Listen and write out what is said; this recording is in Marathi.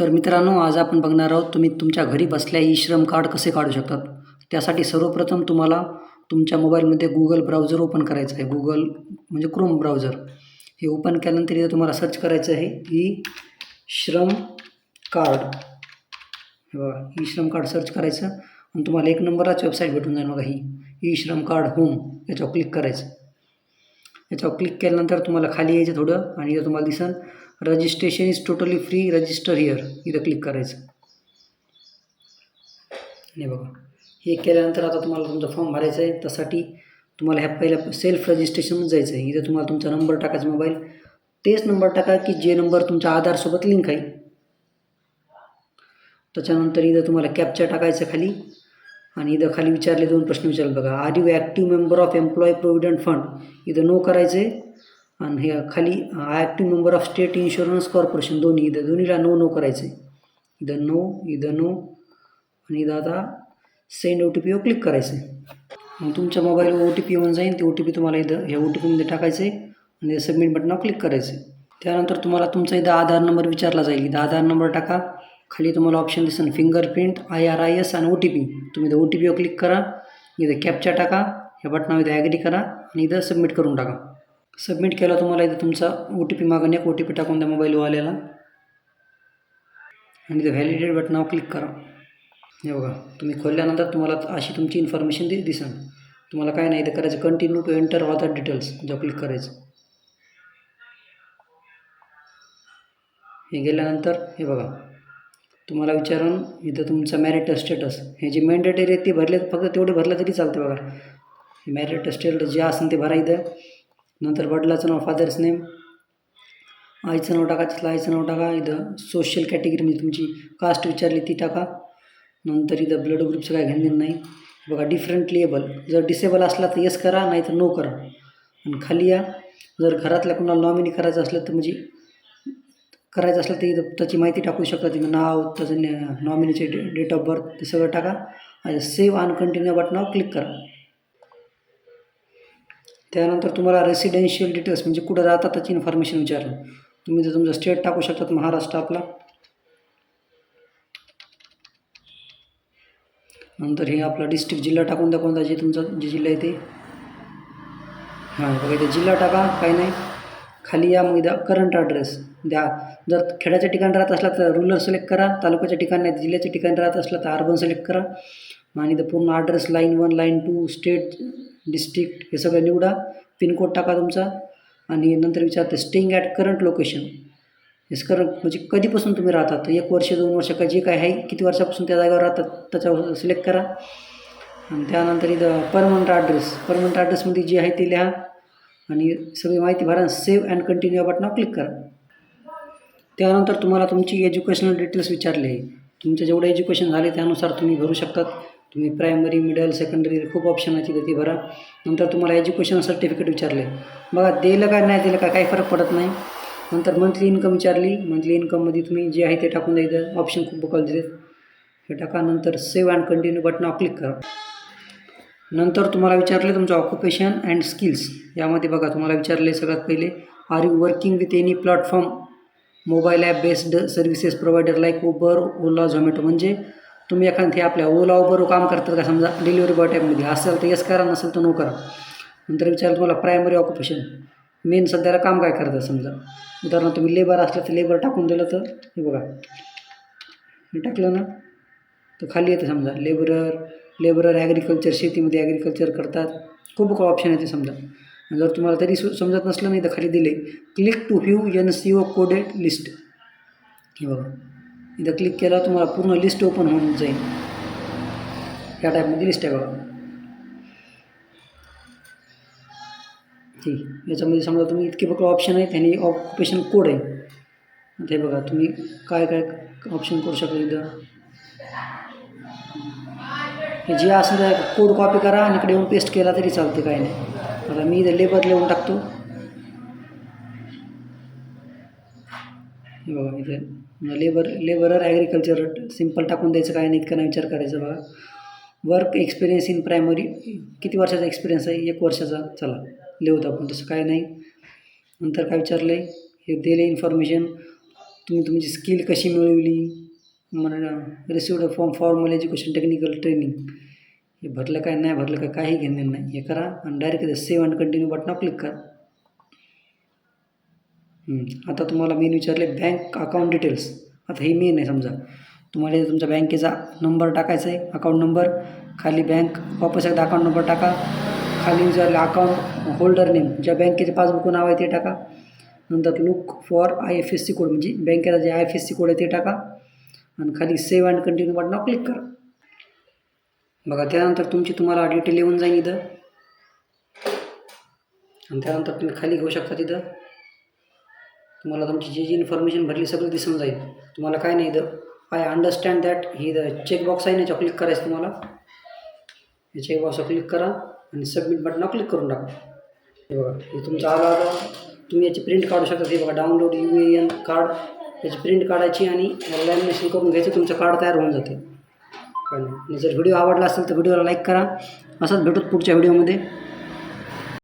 तर मित्रांनो आज आपण बघणार आहोत तुम्ही तुमच्या घरी बसल्या ई श्रम कार्ड कसे काढू शकतात? त्यासाठी सर्वप्रथम तुम्हाला तुमच्या मोबाईलमध्ये गुगल ब्राउझर ओपन करायचं आहे. गुगल म्हणजे क्रोम ब्राउझर हे ओपन केल्यानंतर इथं तुम्हाला सर्च करायचं आहे ई श्रम कार्ड. हे बघा ई श्रम कार्ड सर्च करायचं आणि तुम्हाला एक नंबरच वेबसाईट भेटून जाईल बघा ही. ई श्रम कार्ड होम याच्यावर क्लिक करायचं. याच्यावर क्लिक केल्यानंतर तुम्हाला खाली यायचं थोडं आणि इथं तुम्हाला दिसेल registration is totally free register here इथं क्लिक करायचं. हे बघा. हे केल्यानंतर आता तुम्हाला तुमचा फॉर्म भरायचा आहे. त्यासाठी तुम्हाला ह्या पहिल्या सेल्फ रजिस्ट्रेशन जायचं आहे. इथं तुम्हाला तुमचा नंबर टाकायचा मोबाईल तेच नंबर टाका की जे नंबर तुमच्या आधारसोबत लिंक आहे. त्याच्यानंतर इथं तुम्हाला कॅपचा टाकायचं खाली. आणि इथं खाली विचारले दोन प्रश्न विचारले बघा. Are you active member of employ provident fund इथं नो करायचं आहे आणि हे खाली active member of state insurance corporation दोन्ही इथं दोन्हीला नो नो करायचं आहे इथं नो इथं नो आणि इथं आता सेंड ओ टी पीवर क्लिक करायचं आहे मग तुमच्या मोबाईलवर ओ टी पी येऊन जाईल ते ओ टी पी तुम्हाला इथं ह्या ओ टी पीमध्ये टाकायचं आहे आणि सबमिट बटनावर क्लिक करायचं आहे त्यानंतर तुम्हाला तुमचा इथं आधार नंबर विचारला जाईल. इथं आधार नंबर टाका. खाली तुम्हाला ऑप्शन दिसेल fingerprint I R I S आणि ओ टी पी तुम्ही इथं ओ टी पीवर क्लिक करा. इथं कॅपचा टाका. ह्या बटनावर इथं ॲग्री करा. आणि इथं सबमिट करून टाका. सबमिट केला तुम्हाला इथं तुमचा ओ टी पी मागून एक ओ टी पी टाकून द्या मोबाईलवर आलेला आणि इथं व्हॅलिडेट बटनावर क्लिक करा. हे बघा तुम्ही खोलल्यानंतर तुम्हाला अशी तुमची इन्फॉर्मेशन दि दिसेल. तुम्हाला काय नाही इथं करायचं continue to enter other details जो क्लिक करायचं. हे गेल्यानंतर हे बघा तुम्हाला विचारून इथं तुमचं मॅरिट स्टेटस हे जे मॅन्डेटरी आहेत ते भरले फक्त तेवढे भरलं तरी चालतं बघा. हे मॅरिट स्टेटस जे असेल ते भरा इथं. नंतर वडिलाचं नाव फादर्स नेम. आईचं नाव टाका तिथलं आईचं नाव टाका. इथं सोशल कॅटेगरी म्हणजे तुमची कास्ट विचारली ती टाका. नंतर इथं ब्लड ग्रुपचं काय घेणं नाही. बघा डिफरंटली एबल जर डिसेबल असला तर येस करा नाही तर नो करा. आणि खाली या. जर घरातल्या कोणाला नॉमिनी करायचं असलं तर म्हणजे करायचं असलं तर इथं त्याची माहिती टाकू शकता तुम्ही. नाव त्याचं नॉमिनीचे डे डेट ऑफ बर्थ ते सगळं टाका. आणि सेव्ह आणि कंटिन्यू बटनावर क्लिक करा. त्यानंतर तुम्हाला रेसिडेन्शियल डिटेल्स म्हणजे कुठं राहतात त्याची इन्फॉर्मेशन विचारलं. तुम्ही जर तुमचं स्टेट टाकू शकतात महाराष्ट्र आपला. नंतर हे आपला डिस्ट्रिक्ट जिल्हा टाकून द्या कोणता जे तुमचा जे जिल्हा आहे ते. हां बघा इथे जिल्हा टाका काही नाही. खाली या मग द्या करंट ॲड्रेस द्या. जर खेड्याच्या ठिकाणी राहत असला तर रुरल सिलेक्ट करा तालुक्याच्या ठिकाणी नाही जिल्ह्याच्या ठिकाणी राहत असला तर अर्बन सिलेक्ट करा. आणि इथं पूर्ण address line one line two state district हे सगळं निवडा. पिनकोड टाका तुमचा. आणि नंतर विचारते स्टेईंग ॲट करंट लोकेशन हेच करंट म्हणजे कधीपासून तुम्ही राहतात? एक वर्ष दोन वर्ष का जे काय आहे किती वर्षापासून त्या जागेवर राहतात त्याच्यावर सिलेक्ट करा. आणि त्यानंतर इथं परमनंट ॲड्रेस परमनंट ॲड्रेसमध्ये जे आहे ते लिहा. आणि सगळी माहिती भरा. सेव्ह अँड कंटिन्यू बटनावर क्लिक करा. त्यानंतर तुम्हाला तुमची एज्युकेशनल डिटेल्स विचारले. तुमचं जेवढं एज्युकेशन झाले त्यानुसार तुम्ही भरू शकतात. तुम्ही प्रायमरी मिडल सेकंडरी खूप ऑप्शन आहे तिथे ती भरा नंतर तुम्हाला एज्युकेशन सर्टिफिकेट विचारले. बघा दिलं काय नाही दिलं काय काही फरक पडत नाही. नंतर मंथली इन्कम विचारली. मंथली इन्कममध्ये तुम्ही जे आहे ते टाकून द्यायचं ऑप्शन खूप बघायला दिलेत. हे टाका. नंतर सेव्ह अँड कंटिन्यू बटनावर क्लिक करा. नंतर तुम्हाला विचारले तुमचं ऑक्युपेशन अँड स्किल्स यामध्ये बघा तुम्हाला विचारले सगळ्यात पहिले are you working with any platform mobile app based services provider like Uber Ola Zomato म्हणजे तुम्ही एखादं आपल्या ओला उबर काम करतात का? समजा डिलिव्हरी बॉय टाईपमध्ये असेल तर येस करा नसेल तर नो करा नंतर विचारलं तुम्हाला प्रायमरी ऑक्युपेशन मेन सध्याला काम काय करतात समजा? उदाहरणार्थ तुम्ही लेबर असलं तर लेबर टाकून दिलं तर हे बघा. हे टाकलं ना तर खाली येतं समजा. लेबरर लेबरर ॲग्रिकल्चर शेतीमध्ये ॲग्रिकल्चर करतात. खूप खूप ऑप्शन येते समजा. जर तुम्हाला तरी सु समजत नसलं नाही तर खाली दिले. Click to view N C O coded list हे बघा. इथं क्लिक केला तुम्हाला पूर्ण लिस्ट ओपन होऊन जाईल. ह्या टाईपमध्ये लिस्ट आहे बघा. ठीक. याच्यामध्ये समजा तुम्ही इतके बघा ऑप्शन आहेत आणि ऑक्युपेशन कोड आहे. ते बघा तुम्ही काय काय ऑप्शन करू शकता इथं? हे जे असेल कोड कॉपी करा आणि इकडे येऊन पेस्ट केला तरी चालते काय नाही. आता मी इथं लेबर लिहून टाकतो. हे बघा इथे लेबर लेबरर ॲग्रिकल्चर सिंपल टाकून द्यायचं काय नाही इतकं नाही विचार करायचा बघा. वर्क एक्सपिरियन्स इन प्रायमरी किती वर्षाचा एक्सपिरियन्स आहे? एक वर्षाचा. चला लिहूत आपण तसं काय नाही. नंतर काय विचारलं आहे हे दिले इन्फॉर्मेशन तुम्ही तुमची स्किल कशी मिळवली? मला received form formal education technical training हे भरलं काय नाही भरलं काय काही घेणं नाही. हे करा आणि डायरेक्ट सेव्ह अँड कंटिन्यू बटनावर क्लिक करा. आता तुम्हाला मेन विचारले बँक अकाउंट डिटेल्स आता हे मेन आहे समजा. तुम्हाला तुमच्या तुमचा बँकेचा नंबर टाकायचा आहे अकाउंट नंबर खाली बँक वापस एकदा अकाउंट नंबर टाका. खाली विचारले अकाउंट होल्डर नेम ज्या बँकेचे पासबुक नाव आहे ते टाका. नंतर look for I F S C code म्हणजे बँकेचा जे I F S C code आहे ते टाका. आणि खाली सेव्ह अँड कंटिन्यू बटनावर क्लिक करा. बघा त्यानंतर तुमची तुम्हाला डिटेल येऊन जाईल इथं. आणि त्यानंतर तुम्ही खाली घेऊ शकता तिथं. तुम्हाला तुमची जी जी इन्फॉर्मेशन भरली सगळं दिसून जाईल. तुम्हाला काय नाही इथं. आय अंडरस्टँड दॅट ही द चेकबॉक्स आहे ना याच्यावर क्लिक करायचं तुम्हाला. या चेकबॉक्सवर क्लिक करा आणि सबमिट बटनावर क्लिक करून टाका. हे बघा हे तुमचा आला आता. तुम्ही याची प्रिंट काढू शकता. हे बघा download U A N card याची प्रिंट काढायची आणि लॅमिनेशन करून घ्यायचं. तुमचं कार्ड तयार होऊन जाते. काय नाही. आणि जर व्हिडिओ आवडला असेल तर व्हिडिओला लाईक करा. असंच भेटूत पुढच्या व्हिडिओमध्ये